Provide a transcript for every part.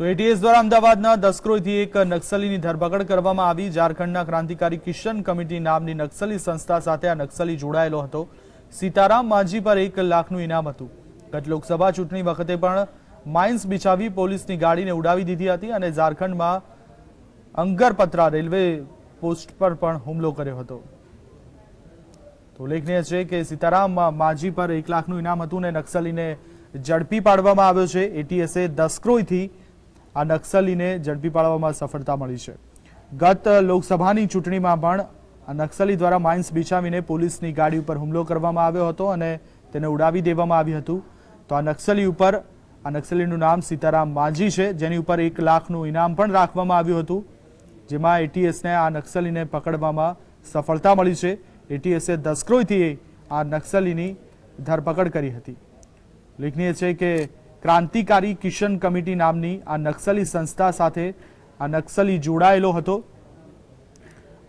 તો એટીએસ દ્વારા અમદાવાદના દસક્રોઈથી એક નક્સલીની ધરપકડ કરવામાં આવી. ઝારખંડના ક્રાંતિકારી કિશન કમિટી નામની નક્સલી સંસ્થા સાથે આ નક્સલી જોડાયેલો હતો. સીતારામ માંઝી પર એક લાખનું ઇનામ હતું. ગત લોકસભા ચૂંટણી વખતે પણ માઇન્સ બિછાવી પોલીસની ગાડીને ઉડાવી દીધી હતી અને ઝારખંડમાં અંગરપત્રા રેલવે પોસ્ટ પર પણ હુમલો કર્યો હતો. તો ઉલ્લેખનીય છે કે સીતારામ માજી પર એક લાખનું ઇનામ હતું ને નક્સલીને ઝડપી પાડવામાં આવ્યો છે. એટીએસે દસક્રોઈથી આ નક્સલીને ઝડપી પાડવામાં સફળતા મળી છે. ગત લોકસભાની ચૂંટણીમાં પણ આ નક્સલી દ્વારા માઇન્સ બિછાવીને પોલીસની ગાડી ઉપર હુમલો કરવામાં આવ્યો હતો અને તેને ઉડાવી દેવામાં આવ્યું હતું. તો આ નક્સલી ઉપર, આ નક્સલીનું નામ સીતારામ માજી છે, જેની ઉપર એક લાખનું ઇનામ પણ રાખવામાં આવ્યું હતું, જેમાં એટીએસને આ નક્સલીને પકડવામાં સફળતા મળી છે. એટીએસે દસક્રોયથી આ નક્સલીની ધરપકડ કરી હતી. ઉલ્લેખનીય છે કે ક્રાંતિકારી કિશન કમિટી નામની આ નક્સલી સંસ્થા સાથે આ નક્સલી જોડાયેલો હતો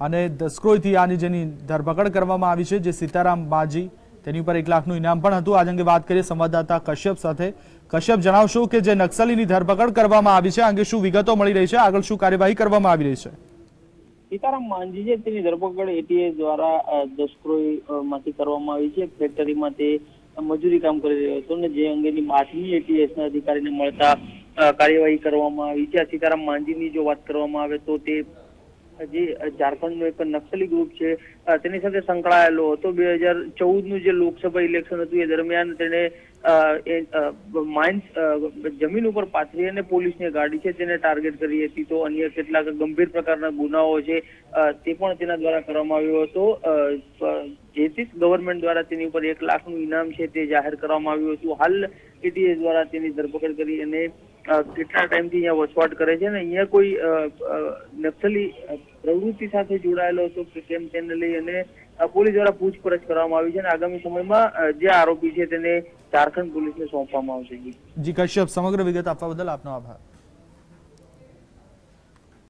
અને દસક્રોયથી આની જેની ધરપકડ કરવામાં આવી છે, જે સીતારામ બાજી, તેની ઉપર એક લાખનું ઇનામ પણ હતું. આજ અંગે વાત કરીએ સંવાદદાતા કશ્યપ સાથે. કશ્યપ, જણાવશો કે જે નક્સલીની ધરપકડ કરવામાં આવી છે, આ અંગે શું વિગતો મળી રહી છે? આગળ શું કાર્યવાહી કરવામાં આવી રહી છે? સીતારામ માંઝી છે, તેની ધરપકડ એટીએ દ્વારા દસક્રોઈ માંથી કરવામાં આવી છે. ફેક્ટરીમાં તે મજૂરી કામ કરી રહ્યો હતો ને જે અંગેની બાતમી એટીએસ ના અધિકારીને મળતા કાર્યવાહી કરવામાં આવી. છે સીતારામ માંઝીની જો વાત કરવામાં આવે તો તે જે ઝારખંડનો એક નક્સલી ગ્રુપ છે તેની સાથે સંકળાયેલો હતો. બે હજાર ચૌદનું જે લોકસભા ઇલેક્શન હતું એ દરમિયાન એ, માઇન્સ જમીન ઉપર પાથરી અને પોલીસની ગાડી છે તેને ટાર્ગેટ કરી હતી. તો અન્ય કેટલાક ગંભીર પ્રકારના ગુનાઓ છે તે પણ તેના દ્વારા કરવામાં આવ્યો હતો. જેથી ગવર્મેન્ટ દ્વારા તેની ઉપર એક લાખનું ઇનામ છે તે જાહેર કરવામાં આવ્યું હતું. હાલ એટીએસ દ્વારા તેની ધરપકડ કરી અને કેટલા ટાઈમથી અહીંયા વસવાટ કરે છે અને અહીંયા કોઈ નક્સલી પ્રવૃત્તિ સાથે જોડાયેલો હતો કે કેમ તેને લઈ અને પોલીસ દ્વારા પૂછપરછ કરવામાં આવી છે અને આગામી સમયમાં જે આરોપી છે તેને ઝારખંડ પોલીસને સોંપવામાં આવશે. જી, કશ્યપ, સમગ્ર વિગત આપવા બદલ આપનો આભાર.